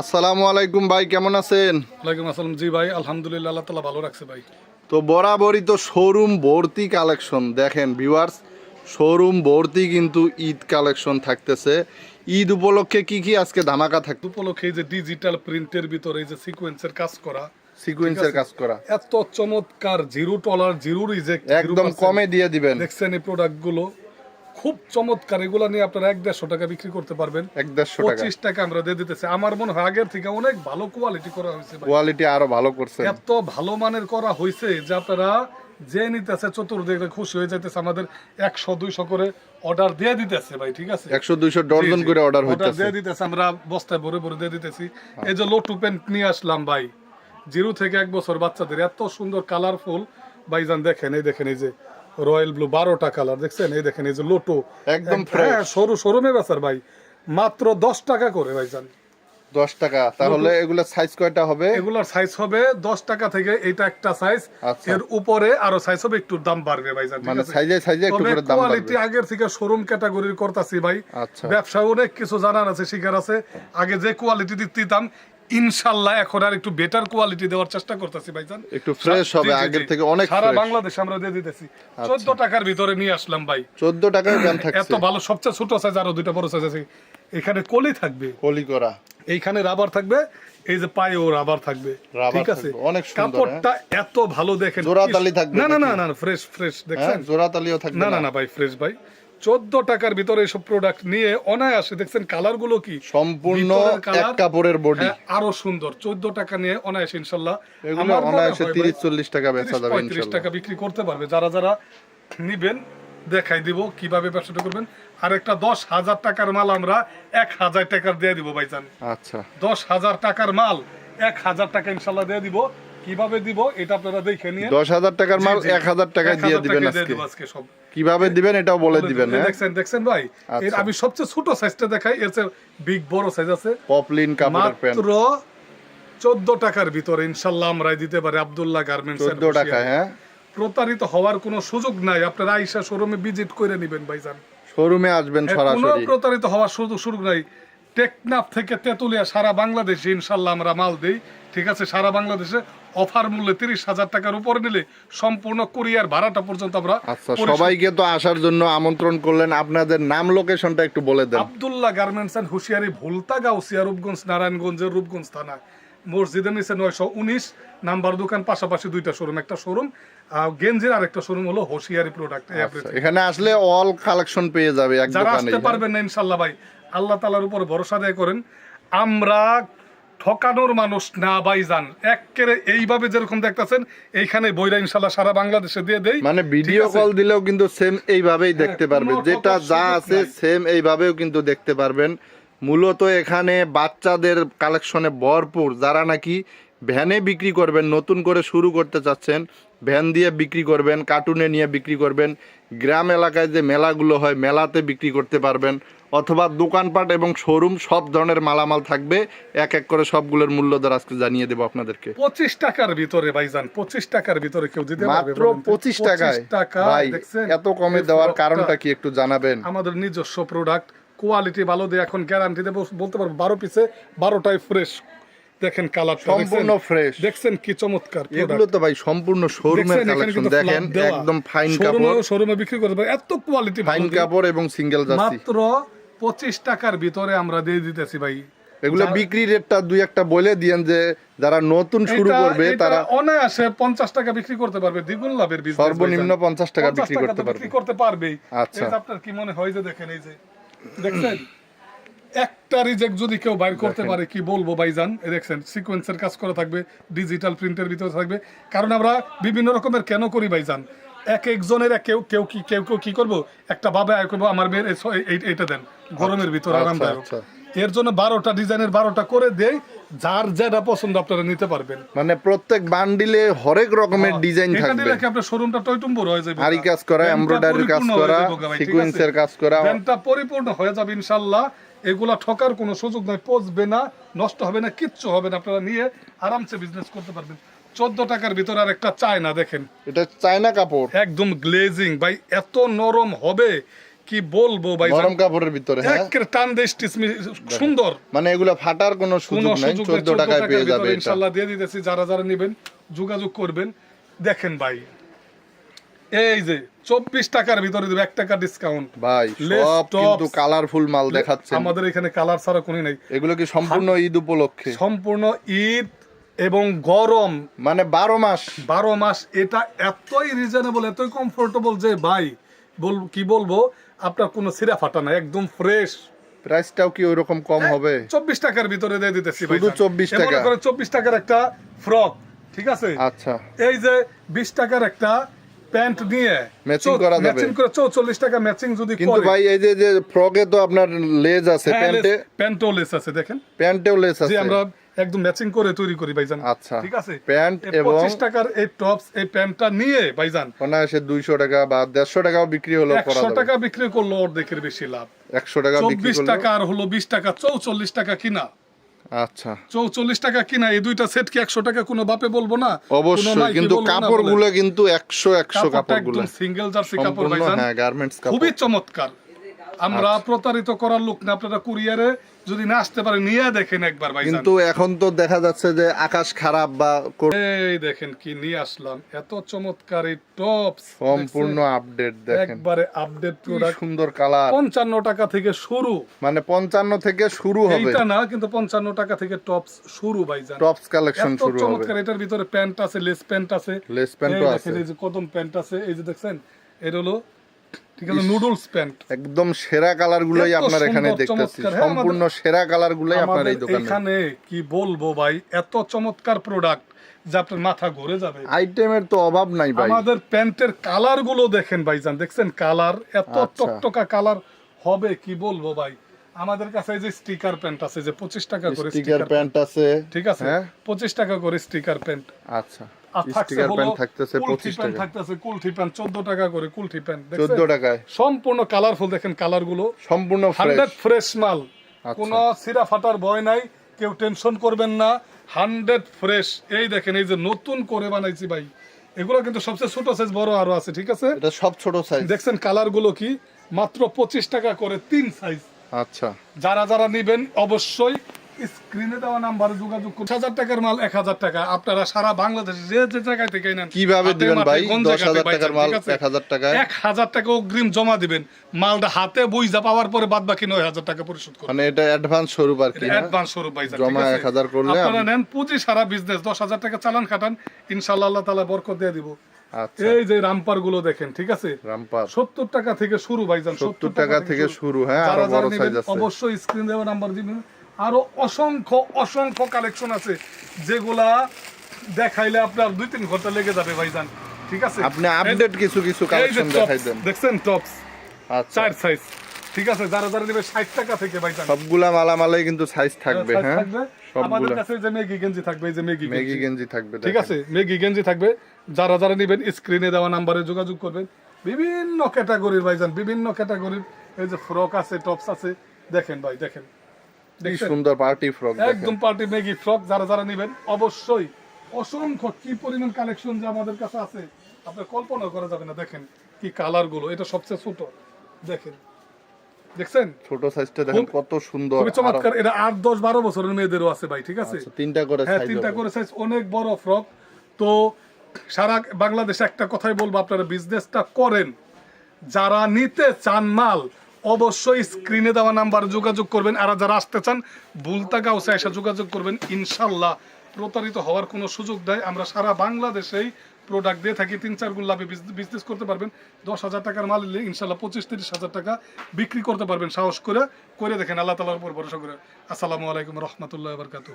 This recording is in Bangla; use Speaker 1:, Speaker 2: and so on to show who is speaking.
Speaker 1: আসসালামু আলাইকুম ভাই কেমন আছেন?
Speaker 2: ওয়ালাইকুম আসসালাম। জি ভাই আলহামদুলিল্লাহ আল্লাহ তালা ভালো রাখছে ভাই।
Speaker 1: তো বরাবরই তো শোরুম ভর্তি কালেকশন। দেখেন ভিউয়ার্স শোরুম ভর্তি কিন্তু ঈদ কালেকশন থাকতেছে। ঈদ উপলক্ষে কি কি আজকে ধামাকা থাকতো
Speaker 2: উপলক্ষে যে ডিজিটাল প্রিন্টের ভিতরে এই যে সিকোয়েন্সের কাজ করা।
Speaker 1: সিকুয়েন্সের কাজ করা।
Speaker 2: এত চমৎকার জিরো টলার জিরো রিজেক্ট
Speaker 1: একদম কমে দিয়ে দিবেন।
Speaker 2: দেখছেন এই প্রোডাক্টগুলো? খুব চমৎকার। এগুলো নিয়ে আপনারা এক দেড়শো টাকা বিক্রি করতে পারবেন।
Speaker 1: এক দেড়শো
Speaker 2: পঁচিশ টাকা আমরা দিয়ে দিতেছি। আমার মনে হয় আগের থেকে অনেক ভালো কোয়ালিটি করা হয়েছে
Speaker 1: কোয়ালিটি আরও ভালো করছেন।
Speaker 2: এত ভালো মানের করা হয়েছে যে আপনারা যে নিতেছে চতুর্দিকে খুশি হয়ে যাইতেছে আমাদের একশো দুইশো করে অর্ডার দিয়ে দিতেছে ভাই ঠিক আছে?
Speaker 1: একশো দুইশো ডজন
Speaker 2: জি।
Speaker 1: করে অর্ডার
Speaker 2: অর্ডার দিয়ে দিতেছে আমরা বস্তায় ভরে ভরে দিয়ে দিতেছি। এই যে লোটু পেন্ট নিয়ে আসলাম ভাই জিরো থেকে এক বছর বাচ্চাদের এত সুন্দর কালারফুল ভাইজান দেখেন এই দেখেন এই যে রয়্যাল ব্লু বারোটা কালার দেখছেন? এই দেখেন এই যে লোটো।
Speaker 1: একদম
Speaker 2: এক- হ্যাঁ, সরু বেচার ভাই। মাত্র দশ টাকা করে ভাইজান।
Speaker 1: দশ টাকা। তাহলে এগুলো সাইজ কয়টা হবে?
Speaker 2: এগুলোর সাইজ হবে দশ টাকা থেকে এটা একটা সাইজ
Speaker 1: আচ্ছা।
Speaker 2: এর উপরে আরও সাইজ হবে একটু দাম বাড়বে ঠিক
Speaker 1: মানে সাইজে সাইজে একটু করে দাম
Speaker 2: কোয়ালিটি আগের থেকে শোরুম ক্যাটাগরির করতাছি ভাই।
Speaker 1: আচ্ছা।
Speaker 2: ব্যবসা অনেক কিছু জানার আছে শিকার আছে। আগে যে কোয়ালিটি দিতাম ইনশাল্লাহ এখন আর একটু বেটার কোয়ালিটি দেওয়ার চেষ্টা করতেছি ভাইজান।
Speaker 1: একটু ফ্রেশ হবে। আগের থেকে অনেক
Speaker 2: সারা
Speaker 1: আচ্ছা।
Speaker 2: বাংলাদেশ আমরা দিয়ে দিতেছি। চোদ্দ টাকার ভিতরে নিয়ে আসলাম ভাই।
Speaker 1: চোদ্দ টাকায় ব্যান
Speaker 2: এত ভালো সবচেয়ে ছোট সাইজ আরও দুইটা বড় সাইজ আছে। এখানে কলি থাকবে।
Speaker 1: কলি করা।
Speaker 2: এইখানে রাবার থাকবে এই যে পায়েও রাবার থাকবে। ঠিক আছে?
Speaker 1: অনেক সুন্দর, হ্যাঁ।
Speaker 2: কাপড়টা এত ভালো দেখেন।
Speaker 1: জোড়াতালি
Speaker 2: কি-
Speaker 1: থাকবে
Speaker 2: না না না না ফ্রেশ ফ্রেশ দেখছেন?
Speaker 1: জোড়াতালিও থাকবে
Speaker 2: না না না? ভাই ফ্রেশ ভাই। চোদ্দ টাকার ভিতরে এসব প্রোডাক্ট নিয়ে অনায়াসে দেখছেন কালারগুলো কি?
Speaker 1: সম্পূর্ণ কাপড়ের বডি
Speaker 2: হ্যাঁ, আরও সুন্দর। চোদ্দ টাকা নিয়ে অনায়াসে ইনশাল্লাহ। আমার
Speaker 1: অনায়াসে তিরিশ চল্লিশ টাকা বেচা যাবে
Speaker 2: 35 টাকা বিক্রি করতে পারবে। যারা যারা নিবেন দেখাই দিব কীভাবে ব্যবসাটা করবেন। আর একটা দশ হাজার টাকার মাল আমরা এক হাজার টাকার দিয়ে দিব ভাইজান।
Speaker 1: আচ্ছা।
Speaker 2: দশ হাজার টাকার মাল এক হাজার টাকা ইনশাল্লাহ দিয়ে দিব। কীভাবে দিব এটা আপনারা দেখে নিয়ে
Speaker 1: দশ হাজার টাকার মাল। এক হাজার টাকায় দিয়ে দিবেন আজকে।
Speaker 2: সব।
Speaker 1: কীভাবে দিবেন এটাও বলে দিবেন হ্যাঁ?
Speaker 2: দেখছেন দেখছেন ভাই?
Speaker 1: আচ্ছা।
Speaker 2: এর আমি সবচেয়ে ছোট সাইজটা দেখাই এর চেয়ে বিগ বড় সাইজ আছে।
Speaker 1: পপলিন কাপড়ের প্যান্ট
Speaker 2: মাত্র চোদ্দ টাকার ভিতরে ইনশাল্লাহ আমরা দিতে পারি আব্দুল্লাহ গার্মেন্টস
Speaker 1: চোদ্দ টাকা হ্যাঁ?
Speaker 2: প্রতারিত হওয়ার কোনো সুযোগ নাই। আপনারা আইসা শোরুমে ভিজিট করে নেবেন ভাইজান।
Speaker 1: শোরুমে আসবেন
Speaker 2: এর কোনো প্রতারিত হওয়ার সুযোগ সুযোগ নাই। টেকনাফ থেকে তেতুলিয়া সারা বাংলাদেশে ইনশাল্লাহ আমরা মাল দেই। ঠিক আছে সারা বাংলাদেশে অফার মূল্যে তিরিশ হাজার টাকার উপরে নিলে সম্পূর্ণ কুরিয়ার ভাড়াটা পর্যন্ত আমরা
Speaker 1: আচ্ছা সবাইকে তো আসার জন্য আমন্ত্রণ করলেন। আপনাদের নাম লোকেশনটা একটু বলে দেন।
Speaker 2: আব্দুল্লাহ গার্মেন্টস অ্যান্ড হুশিয়ারি ভুলতা গাউসিয়া রূপগঞ্জ নারায়ণগঞ্জের রূপগঞ্জ থানা। মসজিদের নিচে নয়শো উনিশ নাম্বার দোকান পাশাপাশি দুইটা শোরুম একটা শোরুম গেঞ্জির আর একটা শোরুম হলো হুশিয়ারি প্রোডাক্ট
Speaker 1: আচ্ছা, এখানে আসলে অল কালেকশন পেয়ে যাবে
Speaker 2: যারা আসতে পারবেন না ইনশাল্লাহ ভাই আল্লাহ তালার উপর ভরসা দেয় করেন। আমরা ঠকানোর মানুষ না ভাইজান। একেবারে এইভাবে যেরকম দেখতেছেন এইখানে বইরা ইনশাল্লাহ সারা বাংলাদেশে দিয়ে দেই।
Speaker 1: মানে ভিডিও?
Speaker 2: হ্যাঁ,
Speaker 1: কল দিলেও কিন্তু সেম এইভাবেই দেখতে পারবেন। যেটা যা আছে। সেম এইভাবেও কিন্তু দেখতে পারবেন। মূলত এখানে বাচ্চাদের কালেকশনে ভরপুর। যারা নাকি ভ্যানে বিক্রি করবেন নতুন করে শুরু করতে চাচ্ছেন ভ্যান দিয়ে বিক্রি করবেন কার্টুনে নিয়ে বিক্রি করবেন গ্রাম এলাকায় যে মেলাগুলো হয় মেলাতে বিক্রি করতে পারবেন অথবা দোকানপাট এবং শোরুম সব ধরনের মালামাল থাকবে। এক এক করে সবগুলোর মূল্য দর আজকে জানিয়ে দেবো আপনাদেরকে।
Speaker 2: পঁচিশ টাকার ভিতরে ভাইজান পঁচিশ টাকার ভিতরে কেউ দিতে
Speaker 1: মাত্র পঁচিশ টাকায়।
Speaker 2: 25 টাকা
Speaker 1: ভাই এত কমে দেওয়ার কারণটা কি একটু জানাবেন?
Speaker 2: আমাদের নিজস্ব প্রোডাক্ট কোয়ালিটি ভালো দিয়ে এখন গ্যারান্টি দেবো বলতে পারব বারো পিসে বারোটাই ফ্রেশ দেখেন
Speaker 1: সম্পূর্ণ fresh।
Speaker 2: দেখছেন কি চমৎকার
Speaker 1: এগুলো তো ভাই সম্পূর্ণ শোরুমের কালেকশন দেখেন একদম ফাইন কাপড়।
Speaker 2: শোরুমে বিক্রি করতে পারে। এত কোয়ালিটি
Speaker 1: ফাইন কাপড় এবং সিঙ্গেল জার্সি।
Speaker 2: মাত্র পঁচিশ টাকার ভিতরে আমরা দিয়ে দিতেছি ভাই।
Speaker 1: এগুলো বিক্রি রেটটা দুই একটা বলে দিয়েন যে যারা নতুন শুরু করবে তারা
Speaker 2: অনায়াসে পঞ্চাশ টাকা বিক্রি করতে পারবে। দ্বিগুণ লাভের business
Speaker 1: সর্বনিম্ন
Speaker 2: ভাইজান।
Speaker 1: 50 টাকা বিক্রি করতে পারবে।
Speaker 2: করতে পারবেই।
Speaker 1: আচ্ছা।
Speaker 2: আপনার কি মনে হয় যে দেখেন এই যে দেখছেন? একটা রিজেক্ট যদি কেউ বাইর করতে পারে কি বলব ভাইজান? এ দেখছেন সিকোয়েন্সের কাজ করা থাকবে ডিজিটাল প্রিন্টের ভিতরে থাকবে। কারণ আমরা বিভিন্ন রকমের কেন করি ভাইজান? এক একজনের এক কেউ কেউ কি কেউ কেউ কি করব? একটা বাবা আয় করব আমার মেয়ের এইটা দেন গরমের ভিতরে
Speaker 1: আচ্ছা,
Speaker 2: আরামদায়ক।
Speaker 1: আচ্ছা।
Speaker 2: এর জন্য বারোটা ডিজাইনের বারোটা করে দেই যার যেটা পছন্দ আপনারা নিতে পারবেন।
Speaker 1: মানে প্রত্যেক বান্ডিলে হরেক রকমের ডিজাইন থাকবে।
Speaker 2: কি আপনার শোরুমটা টয়টুম্বর হয়ে যাবে?
Speaker 1: আরি কাজ করা, embroidery কাজ করা, এর কাজ করা।
Speaker 2: ব্যান্ডটা পরিপূর্ণ হয়ে যাবে ইনশাল্লাহ এগুলা ঠকার কোনো সুযোগ নাই পচবে না নষ্ট হবে না কিচ্ছু হবে না। আপনারা নিয়ে আরামসে বিজনেস করতে পারবেন। চোদ্দ টাকার ভিতরে আর একটা চায় না দেখেন।
Speaker 1: এটা চায়না কাপড়।
Speaker 2: একদম গ্লেজিং ভাই এত নরম হবে। কি বলব ভাই?
Speaker 1: গরম কাপড়ের ভিতরে হ্যাঁ?
Speaker 2: টান দেশ সুন্দর।
Speaker 1: মানে এগুলা ফাটার কোনো সুযোগ নাই
Speaker 2: সুযোগ
Speaker 1: চোদ্দ টাকায় পেয়ে যাবে এটা।
Speaker 2: ইনশাল্লাহ দিয়ে দিতেছি যারা যারা নেবেন যোগাযোগ করবেন। দেখেন ভাই এই যে চব্বিশ টাকার ভিতরে দেবে এক টাকা ডিসকাউন্ট
Speaker 1: ভাই সব কিন্তু কালারফুল মাল দেখাচ্ছেন।
Speaker 2: আমাদের এখানে কালার ছাড়া কোনো নাই।
Speaker 1: এগুলো কি সম্পূর্ণ ঈদ উপলক্ষে?
Speaker 2: সম্পূর্ণ ঈদ এবং গরম।
Speaker 1: মানে বারো মাস।
Speaker 2: বারো মাস এটা এতই রিজনেবল এতই কমফোর্টেবল যে ভাই বল কি বলব? আপনার কোনো সিরা ফাটা না একদম ফ্রেশ
Speaker 1: প্রাইসটাও কি ওইরকম কম হবে?
Speaker 2: চব্বিশ টাকার ভিতরে দিয়ে দিতেছি
Speaker 1: শুধু 24 টাকা?
Speaker 2: চব্বিশ টাকার একটা ফ্রক ঠিক আছে?
Speaker 1: আচ্ছা।
Speaker 2: এই যে বিশ টাকার একটা প্যান্ট নিয়ে
Speaker 1: Matching করা যাবে।
Speaker 2: ম্যাচিং করে চৌচল্লিশ টাকা ম্যাচিং যদি
Speaker 1: কিন্তু ভাই এই যে যে ফ্রকে তো আপনার লেজ আছে
Speaker 2: হ্যাঁ,
Speaker 1: প্যান্টে
Speaker 2: প্যান্টও লেস আছে দেখেন।
Speaker 1: প্যান্টেও
Speaker 2: যে
Speaker 1: আছে।
Speaker 2: আমরা একদম ম্যাচিং করে তৈরি করি ভাইজান।
Speaker 1: আচ্ছা।
Speaker 2: ঠিক আছে?
Speaker 1: প্যান্ট এবং-
Speaker 2: 25 টাকার এই টপস এই প্যান্টটা নিয়ে ভাইজান
Speaker 1: অনায়াসে দুইশো টাকা বা দেড়শো টাকাও বিক্রি হলেও করা
Speaker 2: একশো
Speaker 1: যাবে।
Speaker 2: টাকা বিক্রি করল অর্ধেকের বেশি লাভ।
Speaker 1: একশো টাকা বিক্রি করলে
Speaker 2: টাকা আর হলো বিশ টাকা চৌচল্লিশ টাকা কিনা।
Speaker 1: আচ্ছা।
Speaker 2: চৌচল্লিশ টাকা কিনা এই দুইটা সেট কি একশো টাকা কোনো বাপে বলব না?
Speaker 1: অবশ্যই কিন্তু
Speaker 2: বলব না
Speaker 1: কাপড়
Speaker 2: বলে।
Speaker 1: কিন্তু একশো একশো
Speaker 2: কাপড়টা
Speaker 1: কাপড়
Speaker 2: একদম সিঙ্গেল জার্সি কাপড় ভাইজান।
Speaker 1: হ্যাঁ গার্মেন্টস কাপড়।
Speaker 2: খুবই চমৎকার। আমরা প্রতারিত করার লোক না আপনারা কুরিয়ারে যদি না আসতে পারে নিয়ে দেখেন একবার ভাইজান।
Speaker 1: কিন্তু এখন তো দেখা যাচ্ছে যে আকাশ খারাপ বা
Speaker 2: এই দেখেন কি নিয়ে আসলাম। এত চমৎকার এই টপস।
Speaker 1: সম্পূর্ণ আপডেট দেখেন।
Speaker 2: একবারে আপডেট প্রোডাক্ট
Speaker 1: সুন্দর কালার
Speaker 2: পঞ্চান্ন টাকা থেকে শুরু।
Speaker 1: মানে পঞ্চান্ন থেকে শুরু হবে।
Speaker 2: এইটা না কিন্তু পঞ্চান্ন টাকা থেকে টপস শুরু ভাইজান।
Speaker 1: টপস কালেকশন শুরু হবে।
Speaker 2: চমৎকার এটার ভিতরে প্যান্ট আছে লেস প্যান্ট আছে।
Speaker 1: লেস
Speaker 2: এই
Speaker 1: প্যান্টও আছে।
Speaker 2: এই যে কদম প্যান্ট আছে এই যে দেখছেন এটা হলো ঠিক আছে নুডলস প্যান্ট
Speaker 1: একদম সেরা আপনার এখানে দেখতেছি।
Speaker 2: হ্যাঁ,
Speaker 1: সম্পূর্ণ সেরা আপনার এই দোকানে।
Speaker 2: এখানে কি বলব ভাই এত চমৎকার প্রোডাক্ট যে আপনার মাথা ঘুরে যাবে।
Speaker 1: আইটেমের তো অভাব নাই ভাই।
Speaker 2: আমাদের প্যান্টের কালারগুলো দেখেন ভাইজান দেখছেন? কালার এত
Speaker 1: আচ্ছা।
Speaker 2: টকটকা কালার হবে কি বলব ভাই? আমাদের কাছে এই যে স্টিকার প্যান্ট আছে যে পঁচিশ টাকা করে
Speaker 1: স্টিকার প্যান্ট আছে।
Speaker 2: ঠিক আছে?
Speaker 1: হ্যাঁ?
Speaker 2: পঁচিশ টাকা করে স্টিকার প্যান্ট
Speaker 1: আচ্ছা। স্টিকার প্যান্ট থাকতেছে
Speaker 2: কুলঠি
Speaker 1: পঁচিশ
Speaker 2: প্যান্ট
Speaker 1: টাকা।
Speaker 2: থাকতেছে কুলঠি প্যান্ট চোদ্দ টাকা করে কুলঠি প্যান্ট দেখছেন?
Speaker 1: চোদ্দ টাকায়।
Speaker 2: সম্পূর্ণ কালারফুল দেখেন কালারগুলো।
Speaker 1: সম্পূর্ণ ফ্রেশ
Speaker 2: হান্ড্রেড ফ্রেশ মাল।
Speaker 1: আচ্ছা।
Speaker 2: কোনো সিরা ফাটার ভয় নাই কেউ টেনশন করবেন না। হান্ড্রেড ফ্রেশ এই দেখেন এই যে নতুন করে বানাইছি ভাই। এগুলো কিন্তু সবচেয়ে ছোট সাইজ বড় আরও আছে ঠিক আছে?
Speaker 1: এটা সব ছোট সাইজ
Speaker 2: দেখছেন কালারগুলো কি? মাত্র পঁচিশ টাকা করে তিন সাইজ
Speaker 1: আচ্ছা।
Speaker 2: যারা যারা নেবেন অবশ্যই স্ক্রিনে দেওয়া নাম্বারে যোগাযোগ করুন। হাজার টাকার মাল এক হাজার টাকা। আপনারা সারা বাংলাদেশে যে যে জায়গায় থেকে নেন
Speaker 1: কীভাবে দিবেন ভাই? দশ হাজার টাকার মাল? এক হাজার
Speaker 2: এক হাজার টাকা অগ্রিম জমা দিবেন। মালটা হাতে বইজা পাওয়ার পরে বাদ বাকি নয় হাজার টাকা পরিশোধ করবেন
Speaker 1: মানে এটা অ্যাডভান্স স্বরূপ আর কি?
Speaker 2: অ্যাডভান্স স্বরূপ ভাই
Speaker 1: জমা 1000 করলে
Speaker 2: আপনারা নেন পুঁজি সারা বিজনেস দশ হাজার টাকা চালান খাটান ইনশাল্লাহ আল্লাহ তালা বরকত দিয়ে দিব। এই যে রামপারগুলো দেখেন ঠিক আছে?
Speaker 1: রামপার।
Speaker 2: সত্তর টাকা থেকে শুরু ভাইজান
Speaker 1: সত্তর টাকা থেকে শুরু। হ্যাঁ
Speaker 2: অবশ্যই স্ক্রিন দেওয়া নাম্বার দিবেন। আরও অসংখ্য অসংখ্য কালেকশন আছে যেগুলা দেখাইলে আপনার দুই তিন ঘণ্টা লেগে যাবে ভাইজান ঠিক আছে?
Speaker 1: আপনি আপডেট কিছু কিছু কালেকশন দেখাই দেন।
Speaker 2: দেখছেন টপস
Speaker 1: আচ্ছা।
Speaker 2: চার সাইজ ঠিক আছে? যারা যারা নেবে ষাট টাকা থেকে ভাইজান।
Speaker 1: সবগুলা মালামালে কিন্তু সাইজ থাকবে হ্যাঁ?
Speaker 2: আমাদের কাছে যে মেগি গেঞ্জি থাকবে এই যে মেগি
Speaker 1: মেগি
Speaker 2: গেঞ্জি।
Speaker 1: থাকবে
Speaker 2: ঠিক আছে? মেগি গেঞ্জি থাকবে যারা যারা নেবেন স্ক্রিনে দেওয়া নাম্বারে যোগাযোগ করবেন। বিভিন্ন ক্যাটাগরির ভাইজান বিভিন্ন ক্যাটাগরির এই যে ফ্রক আছে টপস আছে দেখেন ভাই দেখেন।
Speaker 1: সুন্দর পার্টি ফ্রক
Speaker 2: একদম পার্টি মেগি ফ্রক যারা যারা নেবেন অবশ্যই অসংখ্য কি পরিমাণ কালেকশন যে আমাদের কাছে আছে আপনার কল্পনা করা যাবে না। দেখেন কি কালারগুলো এটা সবচেয়ে ছোট। দেখেন। দেখছেন?
Speaker 1: ছোট সাইজটা দেখেন কত সুন্দর।
Speaker 2: খুবই চমৎকার। এটা আট দশ বারো বছরের মেয়েদেরও আছে ভাই ঠিক আছে?
Speaker 1: আচ্ছা, তিনটা করে
Speaker 2: হ্যাঁ তিনটা করে সাইজ অনেক বড় ফ্রক তো সারা বাংলাদেশে একটা কথাই বলব, আপনারা বিজনেসটা করেন। যারা নিতে চান মাল, অবশ্যই স্ক্রিনে দেওয়া নাম্বার যোগাযোগ করবেন। আর যারা আসতে চান, বুলতা গাউসে এসে যোগাযোগ করবেন, ইনশাল্লাহ। প্রতারিত হওয়ার কোনো সুযোগ দেয় আমরা সারা বাংলাদেশেই প্রোডাক্ট দিয়ে থাকি। তিন, চার গুণ লাভে বিজনেস করতে পারবেন। দশ হাজার টাকার মাল নিলে ইনশাল্লাহ পঁচিশ, তিরিশ হাজার টাকা বিক্রি করতে পারবেন। সাহস করে করে দেখেন। আল্লাহ তালার উপর ভরসা করে। আসসালামু আলাইকুম রহমতুল্লাহ বরকাত